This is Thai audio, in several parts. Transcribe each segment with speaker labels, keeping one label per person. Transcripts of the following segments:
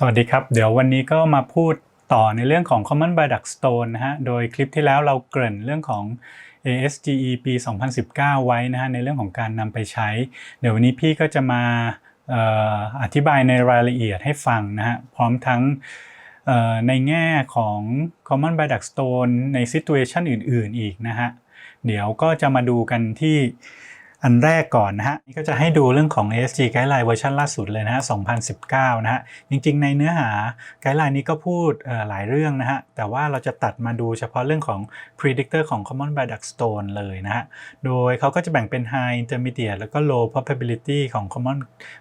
Speaker 1: สวัสดีครับ เดี๋ยววันนี้ก็มาพูดต่อในเรื่องของ Common by Duck Stone นะฮะ โดยคลิปที่แล้วเราเกริ่นเรื่องของ ASGE ปี 2019 ไว้นะฮะในเรื่องของการนำไปใช้ เดี๋ยววันนี้พี่ก็จะมาอธิบายในรายละเอียดให้ฟังนะฮะ พร้อมทั้งในแง่ของ Common by Duck Stone ใน situation อื่น ๆ อีกนะฮะ เดี๋ยวก็จะมาดูกันที่ อันแรกก่อนนะฮะนี่ก็จะให้ดูเรื่องของ ASG Guideline เวอร์ชันล่าสุดเลยนะฮะ 2019 นะฮะ จริงๆ ในเนื้อหา Guideline นี้ก็พูดหลายเรื่องนะฮะ แต่ว่าเราจะตัดมาดูเฉพาะเรื่องของ Predictor ของ Common by Duck Stone เลยนะฮะ โดยเขาก็จะแบ่งเป็น High Intermediate แล้วก็ Low Probability ของ Common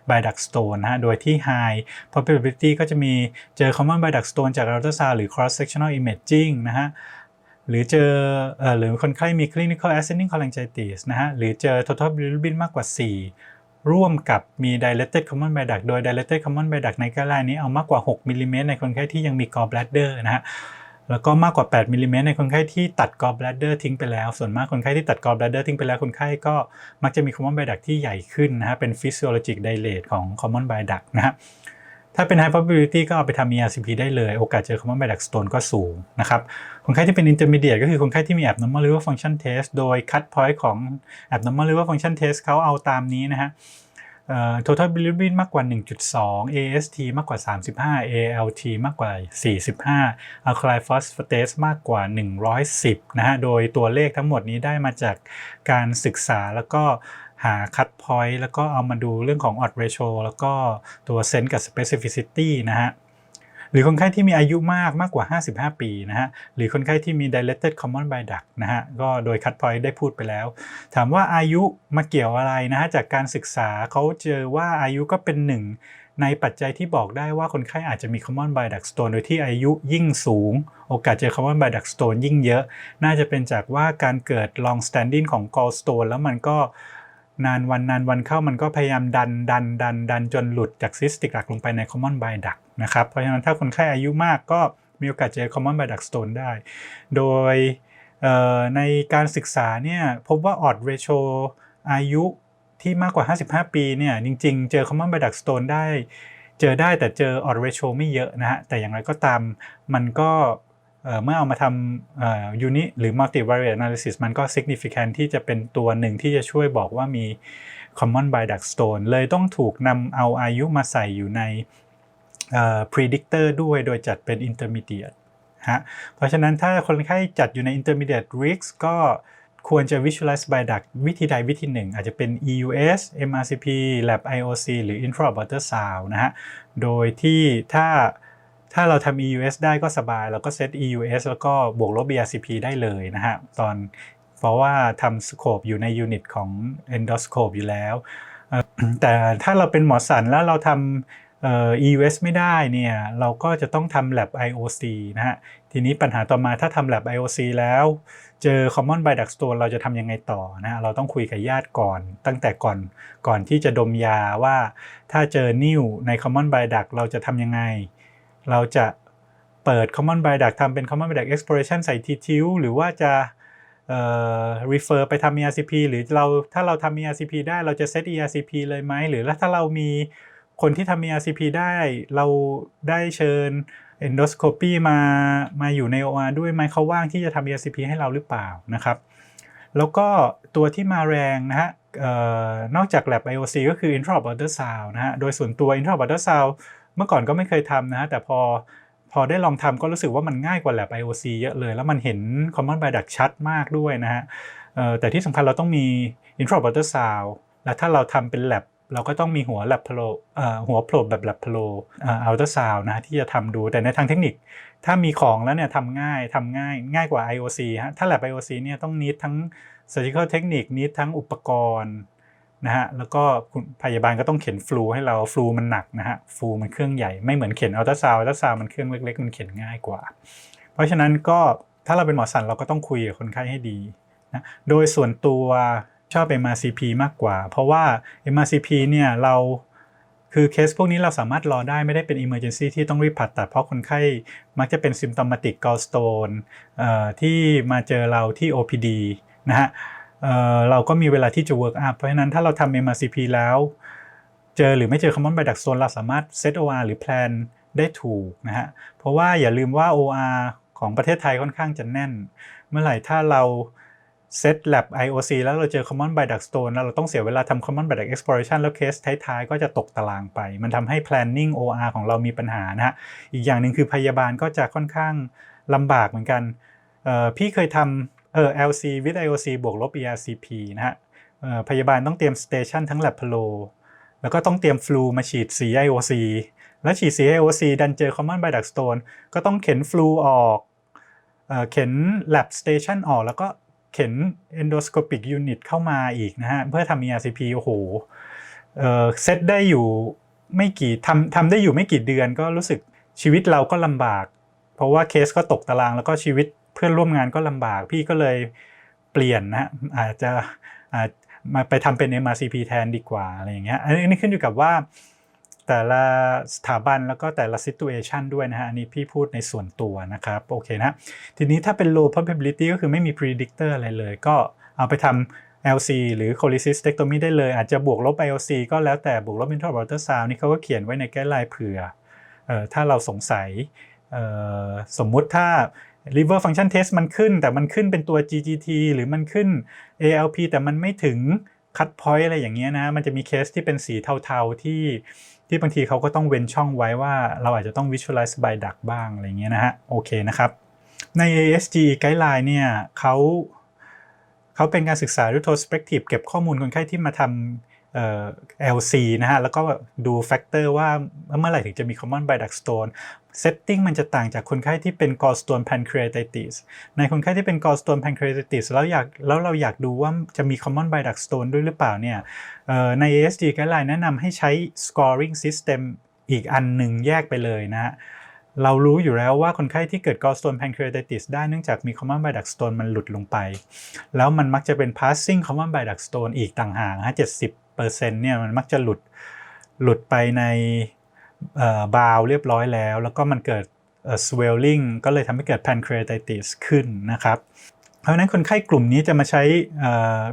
Speaker 1: by Duck Stone นะฮะ โดยที่ High Probability ก็จะมีเจอ Common by Duck Stone จาก Ultrasound หรือ Cross Sectional Imaging นะฮะ หรือเจอเอ่อหรือคนไข้มี clinical ascending cholangitis นะฮะ หรือเจอ total bilirubin มากกว่า 4 ร่วมกับมี dilated common bile duct โดย dilated common bile duct ในกระไรนี้เอามากกว่า 6มิลลิเมตรในคนไข้ที่ยังมี gallbladder นะฮะแล้วก็มากกว่า 8มิลลิเมตรในคนไข้ที่ตัดกอลบลัดเดอร์ทิ้งไปแล้ว ส่วนมากคนไข้ที่ตัดกอลบลัดเดอร์ทิ้งไปแล้ว คนไข้ก็มักจะมีคอมมอนไบดักที่ใหญ่ขึ้นนะฮะ เป็นฟิสิโอโลจิกไดเลตของคอมมอนไบดักนะฮะ ถ้าเป็น high probability ก็เอาไปทำ ERCP ได้เลย โอกาสเจอ common bile duct stone ก็สูงนะครับ คนไข้ที่เป็น intermediate ก็คือคนไข้ที่มี abnormal liver function test โดย cut point ของ abnormal liver function test เขาเอาตามนี้นะฮะ total bilirubin มากกว่า 1.2 AST มากกว่า 35 ALT มากกว่า 45 alkaline phosphatase มากกว่า 110 นะฮะ โดยตัวเลขทั้งหมดนี้ได้มาจากการศึกษาแล้วก็ หา cut point แล้วก็เอามาดูเรื่องของ odd ratio แล้วก็ตัว sense กับ specificity นะฮะหรือคนไข้ที่มีอายุมากมากกว่า 55 ปีนะฮะ หรือคนไข้ที่มี dilated common bile duct นะฮะ ก็โดย cut point ได้พูดไปแล้ว ถามว่าอายุมาเกี่ยวอะไรนะฮะ จากการศึกษาเขาเจอว่าอายุก็เป็นหนึ่ง ในปัจจัยที่บอกได้ว่าคนไข้อาจจะมี common bile duct stone โดยที่อายุยิ่งสูง โอกาสเจอ common bile duct stone ยิ่งเยอะ น่าจะเป็นจากว่าการเกิด long standing ของ gallstone แล้วมันก็ นานวันนานวันเข้ามันก็พยายามดันดันดันดันจนหลุดจากซิสติกหลักลงไปใน common bile duct นะครับ เพราะฉะนั้นถ้าคนไข้อายุมากก็มีโอกาสเจอ common bile duct stone ได้ โดยในการศึกษาเนี่ยพบว่า odd ratio อายุที่มากกว่า 55 ปีเนี่ยจริงๆ เจอ common bile duct stone ได้ เจอได้แต่เจอ odd ratio ไม่เยอะนะฮะแต่อย่างไรก็ตามมันก็ เมื่อเอามาทำยูนิหรือ multivariate analysis มันก็ significant ที่จะเป็นตัวหนึ่งที่จะช่วยบอกว่ามี common bile duct stone เลยต้องถูกนำเอาอายุมาใส่อยู่ใน predictor ด้วยโดยจัดเป็น intermediate ฮะเพราะฉะนั้นถ้าคนไข้จัดอยู่ใน intermediate risk ก็ควรจะ visualize bile duct วิธีใดวิธีหนึ่ง อาจจะเป็น EUS MRCP Lab IOC หรือ intraoperator sound นะฮะ โดยที่ถ้า ถ้าเราทำ EUS ได้ก็สบาย เราก็เซต EUS แล้วก็บวกลบ BRCP ได้เลยนะฮะตอนเพราะว่าทำสโคปอยู่ในยูนิตของ endoscope อยู่แล้ว แต่ถ้าเราเป็นหมอสันแล้วเราทำ EUS ไม่ได้เนี่ยเราก็จะต้องทำ lab IOC นะฮะทีนี้ปัญหาต่อมาถ้าทำ lab IOC แล้ว เจอ common bile duct stone เราจะทำยังไงต่อนะะเราต้องคุยกับญาติก่อน ตั้งแต่ก่อนก่อนที่จะดมยาว่า ถ้าเจอนิ่วใน common bile duct เราจะทำยังไง เราจะเปิด common bile duct ทำเป็น common bile duct exploration ใส่ TTU หรือว่าจะเอ่อ refer ไปทำ ERCP หรือเราถ้าเราทำ ERCP ได้เราจะเซต ERCP เลยไหม หรือถ้าเรามีคนที่ทำ ERCP ได้เราได้เชิญ endoscopy มามาอยู่ใน OR ด้วยไหมเขาว่างที่จะทำ ERCP ให้เราหรือเปล่านะครับ แล้วก็ตัวที่มาแรงนะฮะออนอกจาก lab IOC ก็คือ intraoperator sound นะฮะ โดยส่วนตัว intraoperator sound เมื่อก่อนก็ไม่เคยทำนะฮะแต่พอพอได้ลองทำก็รู้สึกว่ามันง่ายกว่า lab IOC เยอะเลย แล้วมันเห็น common bile duct ชัดมากด้วยนะฮะแต่ที่สำคัญเราต้องมี intraoperator sound และถ้าเราทำเป็น lab เราก็ต้องมีหัว lab Pro หัวโผล่แบบ lab Pro u l t r a Sound นะฮะที่จะทำดูแต่ในทางเทคนิค ถ้ามีของแล้วเนี่ยทำง่ายทำง่ายง่ายกว่า IOC ฮะถ้า lab IOC เนี่ยต้องนิดทั้ง surgical technique นิดทั้งอุปกรณ์ นะฮะแล้วก็คุณพยาบาลก็ต้องเข็นฟลูให้เราฟลูมันหนักนะฮะฟลูมันเครื่องใหญ่ไม่เหมือนเข็นอัลตราซาวด์อัลตราซาวด์มันเครื่องเล็กๆ มันเข็นง่ายกว่า เพราะฉะนั้นก็ถ้าเราเป็นหมอสันเราก็ต้องคุยกับคนไข้ให้ดีนะโดยส่วนตัวชอบ MRCP มากกว่า เพราะว่า MRCP เนี่ยเราคือเคสพวกนี้เราสามารถรอได้ไม่ได้เป็น emergency ที่ต้องรีบผ่าตัดเพราะคนไข้มักจะเป็น symptomatic gallstone ที่มาเจอเราที่ OPD นะฮะ เราก็มีเวลาที่จะ work up เพราะฉะนั้นถ้าเราทำ MRCP แล้ว เจอหรือไม่เจอ common bile duct stone เราสามารถ set OR หรือ plan ได้ถูกนะฮะ เพราะว่าอย่าลืมว่า OR ของประเทศไทยค่อนข้างจะแน่น เมื่อไหร่ถ้าเราเซต lab IOC แล้วเราเจอ common by duck stone แล้วเราต้องเสียเวลาทำ common by duck exploration แล้วเคสท้ายๆ ก็จะตกตารางไป มันทำให้ planning OR ของเรามีปัญหานะฮะ อีกอย่างหนึ่งคือพยาบาลก็จะค่อนข้างลำบากเหมือนกัน พี่เคยทำ เออ LC with IOC บวกลบ ERCP นะฮะพยาบาลต้องเตรียม station ทั้ง lab palo แล้วก็ต้องเตรียม flu มาฉีดสี IOC แล้วฉีดสี IOC ดันเจอ common by duck stone ก็ต้องเข็น flu ออกเออเข็น lab station ออก แล้วก็เข็น endoscopic unit เข้ามาอีกนะฮะ เพื่อทำ ERCP โอ้โหเอ่อเซตได้อยู่ไม่กี่ทำทำได้อยู่ไม่กี่เดือนก็รู้สึกชีวิตเราก็ลำบาก เพราะว่าเคสก็ตกตารางแล้วก็ชีวิต เพื่อนร่วมงานก็ลำบากพี่ก็เลยเปลี่ยนนะฮะอาจจะอาจมาไปทำเป็น MRCP แทนดีกว่าอะไรอย่างเงี้ยอันนี้ขึ้นอยู่กับว่าแต่ละสถาบันแล้วก็แต่ละ situation ด้วยนะฮะ อันนี้พี่พูดในส่วนตัวนะครับ โอเคนะ ทีนี้ถ้าเป็น low probability ก็คือไม่มี predictor อะไรเลย ก็เอาไปทำ LC หรือ cholecystectomy ได้เลย อาจจะบวกลบ IOC ก็แล้วแต่บวกลบ intraoral ultrasound นี่เขาก็เขียนไว้ใน guideline เผื่อออถ้าเราสงสัยสมมุติถ้า liver function test มันขึ้น แต่มันขึ้นเป็นตัว GGT หรือมันขึ้น ALP แต่มันไม่ถึง cut point อะไรอย่างเงี้ยนะ มันจะมีเคสที่เป็นสีเทาๆที่ที่บางทีเขาก็ต้องเว้นช่องไว้ว่าเราอาจจะต้อง visualize by duct บ้างอะไรเงี้ยนะฮะ โอเคนะครับ ใน ASG guideline เนี่ยเขาเขาเป็นการศึกษา retrospective เก็บข้อมูลคนไข้ที่มาทำ LC นะฮะ แล้วก็ดูแฟกเตอร์ว่าเมื่อไหร่ถึงจะมี common bile duct stone setting มันจะต่างจากคนไข้ที่เป็น gallstone pancreatitis ในคนไข้ที่เป็น gallstone pancreatitis แล้วอยากแล้วเราอยากดูว่าจะมี common bile duct stone ด้วยหรือเปล่าเนี่ยเอ่อใน ASG guideline แนะนำให้ใช้ scoring system อีกอันหนึ่งแยกไปเลยนะฮะเรารู้อยู่แล้วว่าคนไข้ที่เกิด gallstone pancreatitis ได้เนื่องจากมี common bile duct stone มันหลุดลงไป แล้วมันมักจะเป็น passing common bile duct stone อีกต่างหากฮะ70 เปอร์เซ็นต์เนี่ยมันมักจะหลุดหลุดไปในบาวเรียบร้อยแล้ว แล้วก็มันเกิด swelling ก็เลยทำให้เกิด pancreatitis ขึ้นนะครับ เพราะนั้นคนไข้กลุ่มนี้จะมาใช้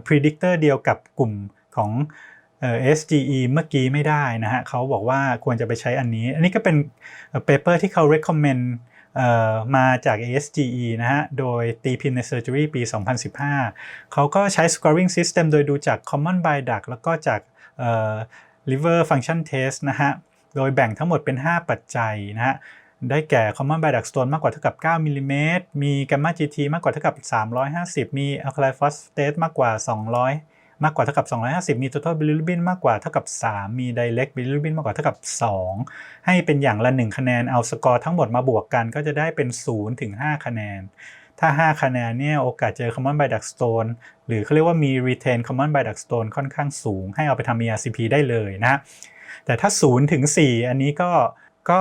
Speaker 1: predictor เดียวกับกลุ่มของ SGE เมื่อกี้ไม่ได้นะฮะเขาบอกว่าควรจะไปใช้อันนี้ อันนี้ก็เป็นเปเปอร์ที่เขา recommend มาจาก ASGE นะฮะ โดยตีพิมพ์ใน Surgery ปี 2015 เขาก็ใช้ scoring system โดยดูจาก common bile duct แล้วก็จาก liver function test นะฮะ โดยแบ่งทั้งหมดเป็น 5 ปัจจัยนะฮะ ได้แก่ common bile duct stone มากกว่าเท่ากับ 9มิลลิเมตร มี gamma GT มากกว่าเท่ากับ 350 มี alkaline phosphatase มากกว่า 200 มากกว่าเท่ากับ 250 มี total bilirubin มากกว่าเท่ากับ 3 มี direct bilirubin มากกว่าเท่ากับ 2 ให้เป็นอย่างละ 1 คะแนน เอาสกอร์ทั้งหมดมาบวกกันก็จะได้เป็น 0 ถึง 5 คะแนน ถ้า 5 คะแนนเนี่ยโอกาสเจอ common bile duct stone หรือเขาเรียกว่ามี retain common bile duct stone ค่อนข้างสูง ให้เอาไปทำ ERCP ได้เลยนะ แต่ถ้า 0 ถึง 4 อันนี้ก็ก็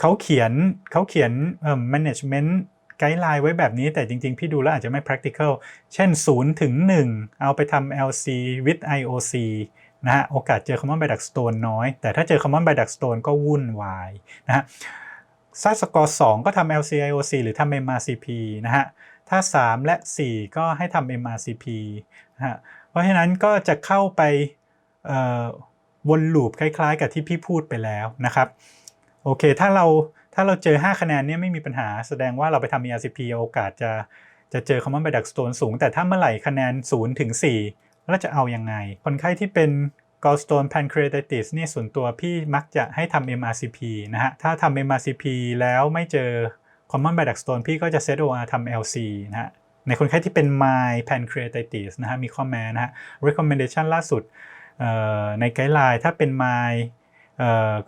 Speaker 1: เขาเขียนเขาเขียนเอ่อ management ไกด์ไลน์ไว้แบบนี้แต่จริง ๆ พี่ดูแล้วอาจจะไม่ practical เช่น 0 ถึง 1 เอาไปทำ LC with IOC นะฮะโอกาสเจอ common bile duct stone น้อย แต่ถ้าเจอ common bile duct stone ก็วุ่นวายนะฮะถ้าสกอร์2ก็ทำ LC IOC หรือทำ MRCP นะฮะถ้า 3 และ 4 ก็ให้ทำ MRCP นะฮะเพราะฉะนั้นก็จะเข้าไปวนลูปคล้ายๆ กับที่พี่พูดไปแล้วนะครับ โอเค ถ้าเรา ถ้าเราเจอ 5 คะแนนเนี่ยไม่มีปัญหาแสดงว่าเราไปทำ ERCP โอกาสจะจะเจอ common bile duct stone สูง แต่ถ้าเมื่อไหร่คะแนน0ถึง4แล้วจะเอายังไง คนไข้ที่เป็น gallstone pancreatitis นี่ส่วนตัวพี่มักจะให้ทำ MRCP นะฮะ ถ้าทำ MRCP แล้วไม่เจอ common bile duct stone พี่ก็จะ set OR ทำ LC นะฮะ ในคนไข้ที่เป็น mild pancreatitis นะฮะ มีข้อแม้นะฮะ recommendation ล่าสุดในไกด์ไลน์ถ้าเป็น mild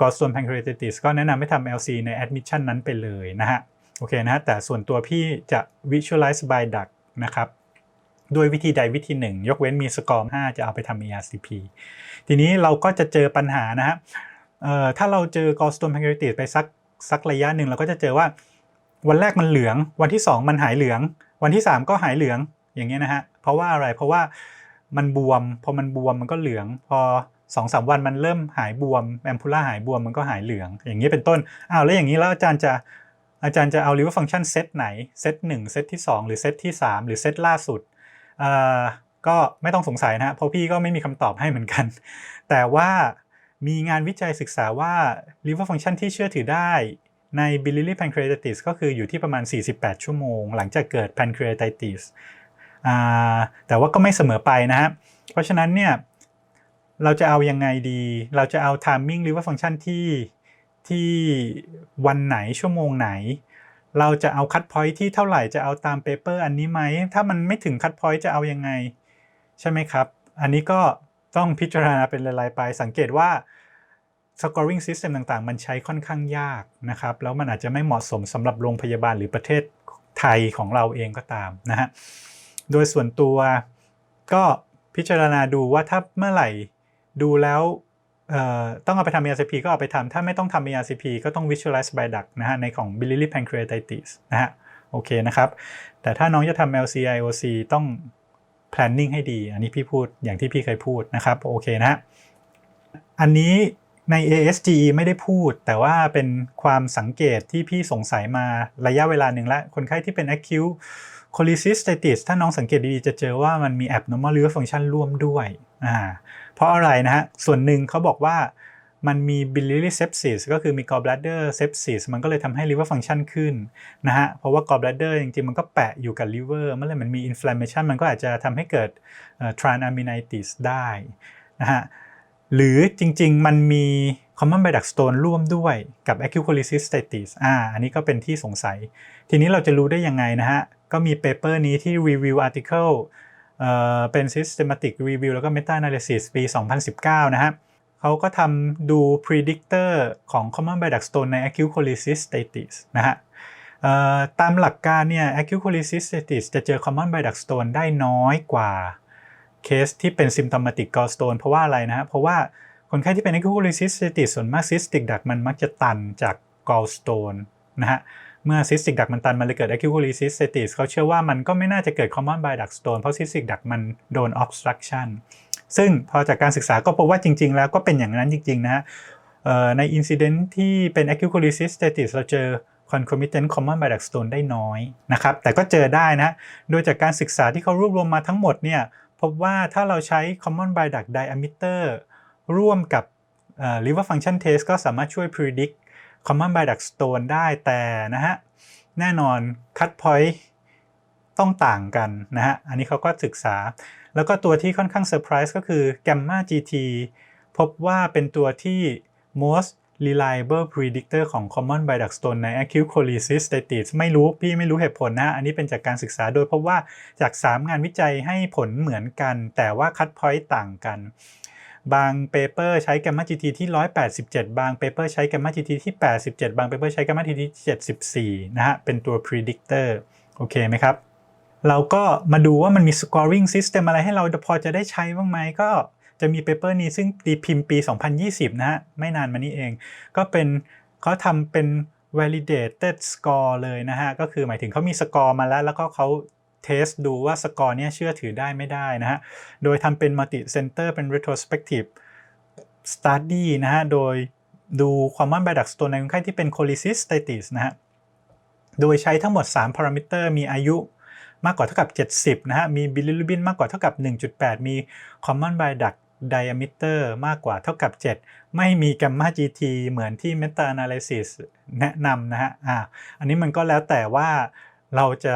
Speaker 1: กอสโตนแพนครีติสก็แนะนำให้ทำ LC ใน admission นั้นไปเลยนะฮะโอเคนะแต่ส่วนตัวพี่จะ visualize by duct นะครับด้วยวิธีใดวิธีหนึ่ง ยกเว้นมีสกอร์5จะเอาไปทำ ERCP ทีนี้เราก็จะเจอปัญหานะฮะถ้าเราเจอกอสโตนแพนครีติสไปสักสักระยะหนึ่งเราก็จะเจอว่าวันแรกมันเหลือง วันที่ 2 มันหายเหลือง วันที่ 3 ก็หายเหลืองอย่างเงี้ยนะฮะเพราะว่าอะไรเพราะว่ามันบวม พอมันบวมมันก็เหลือง พอ สองสามวันมันเริ่มหายบวมแอมพูล่าหายบวมมันก็หายเหลือง อย่างนี้เป็นต้นอ้าวแล้วอย่างนี้แล้วอาจารย์จะอาจารย์จะเอา liver function เซตไหนเซตหนึ่งเซตที่ 2 หรือเซตที่ 3 หรือเซตล่าสุดก็ไม่ต้องสงสัยนะเพราะพี่ก็ไม่มีคำตอบให้เหมือนกัน แต่ว่ามีงานวิจัยศึกษาว่า liver function ที่เชื่อถือได้ใน biliary pancreatitis ก็คืออยู่ที่ประมาณ 48 ชั่วโมง หลังจากเกิด pancreatitis แต่ว่าก็ไม่เสมอไปนะฮะเพราะฉะนั้นเนี่ย เราจะเอายังไงดี เราจะเอา timing liver function ที่ที่วันไหนชั่วโมงไหน เราจะเอาคั t พอยที่เท่าไหร่จะเอาตามเปเปอร์อันนี้ไหม ถ้ามันไม่ถึงคั t พอยจะเอายังไง ใช่ไหมครับ อันนี้ก็ต้องพิจารณาเป็นรายๆไป สังเกตว่า scoring system ต่างๆ มันใช้ค่อนข้างยากนะครับ แล้วมันอาจจะไม่เหมาะสมสำหรับโรงพยาบาลหรือประเทศไทยของเราเองก็ตามนะฮะ โดยส่วนตัวก็พิจารณาดูว่าถ้าเมื่อไหร่ ดูแล้วต้องเอาไปทำ ERCP ก็เอาไปทำถ้าไม่ต้องทำ ERCP ก็ต้อง visualize by duct นะฮะในของ biliary pancreatitis นะฮะโอเคนะครับ แต่ถ้าน้องจะทำ LCIOC ต้อง planning ให้ดี อันนี้พี่พูดอย่างที่พี่เคยพูดนะครับโอเคนะฮะอันนี้ใน ASGE ไม่ได้พูด แต่ว่าเป็นความสังเกตที่พี่สงสัยมาระยะเวลาหนึ่งแล้วคนไข้ที่เป็น acute cholecystitis ถ้าน้องสังเกตดีๆ จะเจอว่ามันมี abnormal liver function ร่วมด้วยอ่า เพราะอะไรนะฮะ ส่วนหนึ่งเขาบอกว่ามันมี biliary sepsis ก็คือมี gallbladder sepsis มันก็เลยทำให้ liver function ขึ้นนะฮะ เพราะว่า gallbladder จริงๆ มันก็แปะอยู่กับ liver เมื่อไหรมันมี inflammation มันก็อาจจะทำให้เกิด transaminitis ได้นะฮะ หรือจริงๆ มันมี common bile duct stone ร่วมด้วยกับ acute cholecystitis อ่า อันนี้ก็เป็นที่สงสัย ทีนี้เราจะรู้ได้ยังไงนะฮะ ก็มีเปเปอร์นี้ที่ review article เป็น systematic review แล้วก็ meta analysis ปี 2019 นะฮะเขาก็ทำดู predictor ของ common bile duct stone ใน acute cholecystitis นะฮะตามหลักการเนี่ย acute cholecystitis จะเจอ common bile duct stone ได้น้อยกว่าเคสที่เป็น symptomatic gallstone เพราะว่าอะไรนะฮะ เพราะว่าคนไข้ที่เป็น acute cholecystitis ส่วนมาก cystic duct มันมักจะตันจาก gallstone นะฮะ เมื่อ cystic duct มันตันมันเลยเกิด acute cholecystitis เขาเชื่อว่ามันก็ไม่น่าจะเกิด common bile duct stone เพราะ cystic duct มันโดน obstruction ซึ่งพอจากการศึกษาก็พบว่าจริง ๆ แล้วก็เป็นอย่างนั้นจริง ๆ นะฮะใน incident ที่เป็น acute cholecystitis เราเจอ concomitant common bile duct stone ได้น้อยนะครับ แต่ก็เจอได้นะ โดยจากการศึกษาที่เขารวบรวมมาทั้งหมดเนี่ยพบว่าถ้าเราใช้ common bile duct diameter ร่วมกับ liver function test ก็สามารถช่วย predict common bile duct stone ได้แต่นะฮะแน่นอน cut point ต้องต่างกันนะฮะอันนี้เขาก็ศึกษา แล้วก็ตัวที่ค่อนข้างเซอร์ไพรส์ก็คือ gamma GT พบว่าเป็นตัวที่ most reliable predictor ของ common bile duct stone ใน acute cholecystitis ไม่รู้พี่ไม่รู้เหตุผลนะ อันนี้เป็นจากการศึกษาโดยพบว่าจาก 3 งานวิจัยให้ผลเหมือนกัน แต่ว่า cut point ต่างกัน บางเปเปอร์ใช้ gamma GT ที่ 187 บางเปเปอร์ใช้ gamma GT ที่ 87 บางเปเปอร์ใช้ gamma GT ที่74 นะฮะ เป็นตัว predictor โอเคไหมครับ เราก็มาดูว่ามันมี scoring system อะไรให้เราพอจะได้ใช้บ้างไหมก็จะมีเปเปอร์นี้ซึ่งตีพิมพ์ปี 2020 นะฮะ ไม่นานมานี้เอง ก็เป็นเขาทำเป็น validated score เลยนะฮะ ก็คือหมายถึงเขามีสกอร์มาแล้ว แล้วก็เขา เทสดูว่าสกอร์เนี้ยเชื่อถือได้ไม่ได้นะฮะ โดยทำเป็น multi center เป็น retrospective study นะฮะ โดยดู common bile duct stone ในคนไข้ที่เป็น cholecystitis นะฮะ โดยใช้ทั้งหมด 3 พารามิเตอร์ มีอายุมากกว่าเท่ากับ 70 นะฮะ มี bilirubin มากกว่าเท่ากับ 1.8 มี common b i duct diameter มากกว่าเท่ากับ 7 ไม่มี gamma GT เหมือนที่ meta analysis แนะนำนะฮะ อ่า อันนี้มันก็แล้วแต่ว่าเราจะ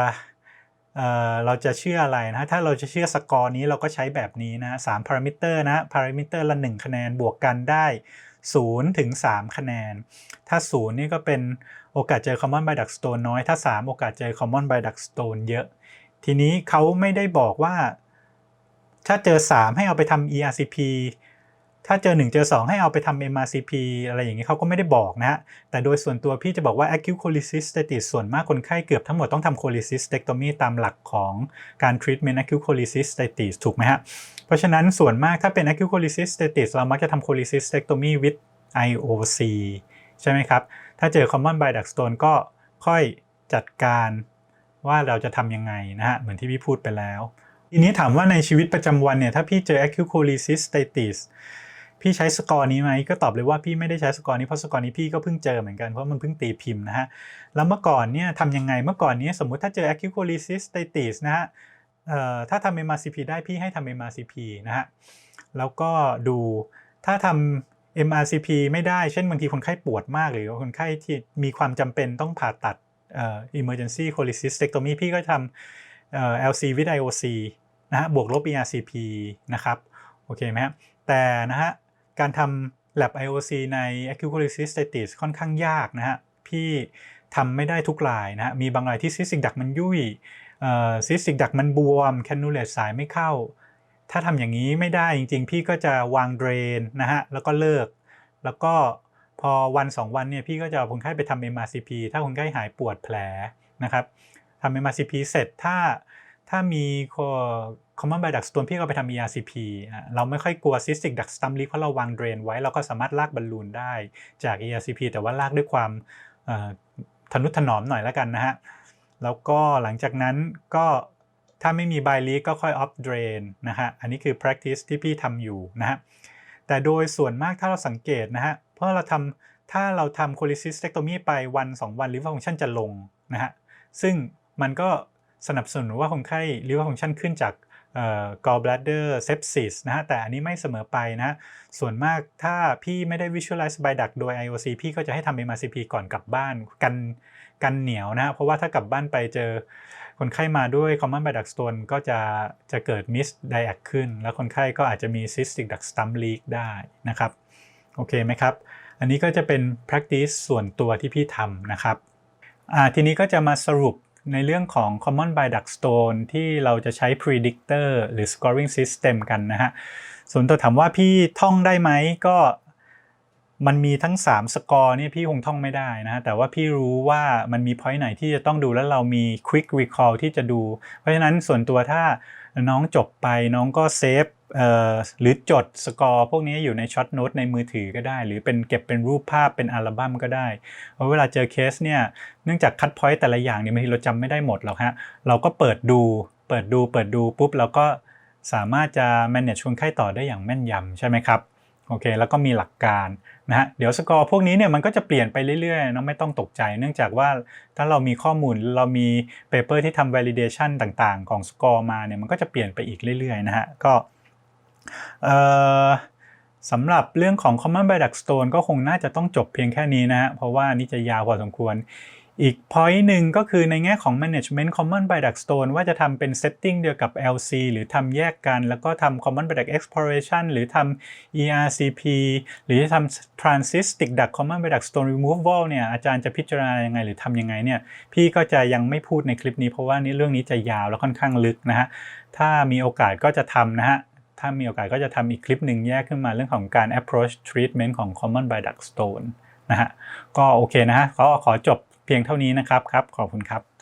Speaker 1: เเราจะเชื่ออะไรนะถ้าเราจะเชื่อสกอร์นี้เราก็ใช้แบบนี้นะสามพารามิเตอร์นะพารามิเตอร์ละ 1 คะแนนบวกกันได้0ถึง3คะแนน ถ้า 0 นี่ก็เป็นโอกาสเจอ common bile duct stone น้อย ถ้า 3 โอกาสเจอ common bile duct stone เยอะ ทีนี้เขาไม่ได้บอกว่า ถ้าเจอ 3 ให้เอาไปทำ ERCP ถ้าเจอ 1 เจอ 2 ให้เอาไปทำ MRCP อะไรอย่างนี้เขาก็ไม่ได้บอกนะฮะ แต่โดยส่วนตัวพี่จะบอกว่า acute cholecystitis ส่วนมากคนไข้เกือบทั้งหมดต้องทำ cholecystectomy ตามหลักของการ treatment acute cholecystitis ถูกไหมฮะ เพราะฉะนั้นส่วนมากถ้าเป็น acute cholecystitis เรามักจะทำ cholecystectomy with IOC ใช่ไหมครับ ถ้าเจอ common bile duct stone ก็ค่อยจัดการว่าเราจะทำยังไงนะฮะ เหมือนที่พี่พูดไปแล้ว ทีนี้ถามว่าในชีวิตประจำวันเนี่ยถ้าพี่เจอ acute cholecystitis พี่ใช้สกอร์นี้ไหมก็ตอบเลยว่าพี่ไม่ได้ใช้สกอร์นี้เพราะสกอร์นี้พี่ก็เพิ่งเจอเหมือนกันเพราะมันเพิ่งตีพิมพ์นะฮะแล้วเมื่อก่อนเนี่ยทำยังไงเมื่อก่อนเนี้สมมุติถ้าเจอ acute cholecystitis นะฮะเอ่อถ้าทำ MRCP ได้พี่ให้ทำ MRCP นะฮะแล้วก็ดูถ้าทำ MRCP ไม่ได้เช่นบางทีคนไข้ปวดมาก หรือคนไข้ที่มีความจำเป็นต้องผ่าตัดเอ่อ emergency cholecystectomy พี่ก็ทำเอ่อ LC with IOC นะฮะบวกลบ ERCP นะครับโอเคไหมครับแต่นะฮะ การทำ lab IOC ใน acute cholecystitis ค่อนข้างยากนะฮะ พี่ทำไม่ได้ทุกรายนะฮะมีบางรายที่ cystic duct มันยุ่ยเอ่อ cystic duct มันบวม cannulate สายไม่เข้า ถ้าทำอย่างนี้ไม่ได้จริงๆ พี่ก็จะวางเดรนนะฮะ แล้วก็เลิก แล้วก็พอวัน 2 วันเนี่ยพี่ก็จะเอาคนไข้ไปทำ MRCP ถ้าคนไข้หายปวดแผลนะครับทำ MRCP เสร็จถ้าถ้ามี common bile duct stone พี่ก็ไปทำ ERCP เราไม่ค่อยกลัว cystic duct stump leak เพราะเราวางเดรนไว้เราก็สามารถลากบอลลูนได้จาก ERCP แต่ว่าลากด้วยความทนุถนอมหน่อยแล้วกันนะฮะ แล้วก็หลังจากนั้นก็ถ้าไม่มี bile leak ก็ค่อย off drain นะฮะ อันนี้คือ practice ที่พี่ทำอยู่นะฮะ แต่โดยส่วนมากถ้าเราสังเกตนะฮะ เพราะเราทำถ้าเราทำ cholecystectomy ไปวัน 2 วัน liver function จะลงนะฮะ ซึ่งมันก็สนับสนุนว่าคนไข้ liver function ขึ้นจาก เอ่อ gallbladder sepsis นะฮะแต่อันนี้ไม่เสมอไปนะ ส่วนมากถ้าพี่ไม่ได้ visualize bile duct โดย IOC พี่ก็จะให้ทำ MRCP ก่อนกลับบ้านกันกันเหนียวนะฮะเพราะว่าถ้ากลับบ้านไปเจอคนไข้มาด้วย common bile duct stone ก็จะจะเกิด miss diac ขึ้น แล้วคนไข้ก็อาจจะมี cystic duct stump leak ได้นะครับ โอเคไหมครับ อันนี้ก็จะเป็น practice ส่วนตัวที่พี่ทำนะครับทีนี้ก็จะมาสรุป ในเรื่องของ common bile duct stone ที่เราจะใช้ predictor หรือ scoring system กันนะฮะ ส่วนตัวถามว่าพี่ท่องได้ไหมก็มันมีทั้ง 3 สกอร์นี่พี่คงท่องไม่ได้นะฮะแต่ว่าพี่รู้ว่ามันมี point ไหนที่จะต้องดูแล้วเรามี quick recall ที่จะดู เพราะฉะนั้นส่วนตัวถ้าน้องจบไปน้องก็เซฟ หรือจดสกอร์พวกนี้อยู่ในช็อตโน้ตในมือถือก็ได้ หรือเป็นเก็บเป็นรูปภาพเป็นอัลบั้มก็ได้เพราะเวลาเจอเคสเนี่ยเนื่องจากคัดพอยต์แต่ละอย่างเนี่ยบางทีเราจำไม่ได้หมดหรอกฮะเราก็เปิดดู เปิดดูเปิดดูปุ๊บเราก็สามารถจะ manage คนไข้ต่อได้อย่างแม่นยำใช่ไหมครับโอเค แล้วก็มีหลักการนะฮะเดี๋ยวสกอร์พวกนี้เนี่ยมันก็จะเปลี่ยนไปเรื่อยๆเนาะไม่ต้องตกใจ เนื่องจากว่าถ้าเรามีข้อมูลเรามีเปเปอร์ที่ทำ validation ต่างๆ ของสกอร์มาเนี่ยมันก็จะเปลี่ยนไปอีกเรื่อยๆนะฮะก็ สำหรับเรื่องของ common bile duct stone ก็คงน่าจะต้องจบเพียงแค่นี้นะฮะเพราะว่านี่จะยาวพอสมควร อีก point หนึ่งก็คือในแง่ของ management common bile duct stone ว่าจะทำเป็น setting เดียวกับ LC หรือทำแยกกัน แล้วก็ทำ common bile duct exploration หรือทำ ERCP หรือจะทำ transcystic duct common bile duct stone removal เนี่ยอาจารย์จะพิจารณายังไงหรือทำยังไงเนี่ยพี่ก็จะยังไม่พูดในคลิปนี้เพราะว่านี่เรื่องนี้จะยาวแล้วค่อนข้างลึกนะฮะถ้ามีโอกาสก็จะทำนะฮะ ถ้ามีโอกาสก็จะทำอีกคลิปหนึ่งแยกขึ้นมาเรื่องของการ approach treatment ของ common bile duct stone นะฮะก็โอเคนะฮะก็ขอจบเพียงเท่านี้นะครับครับ ขอบคุณครับ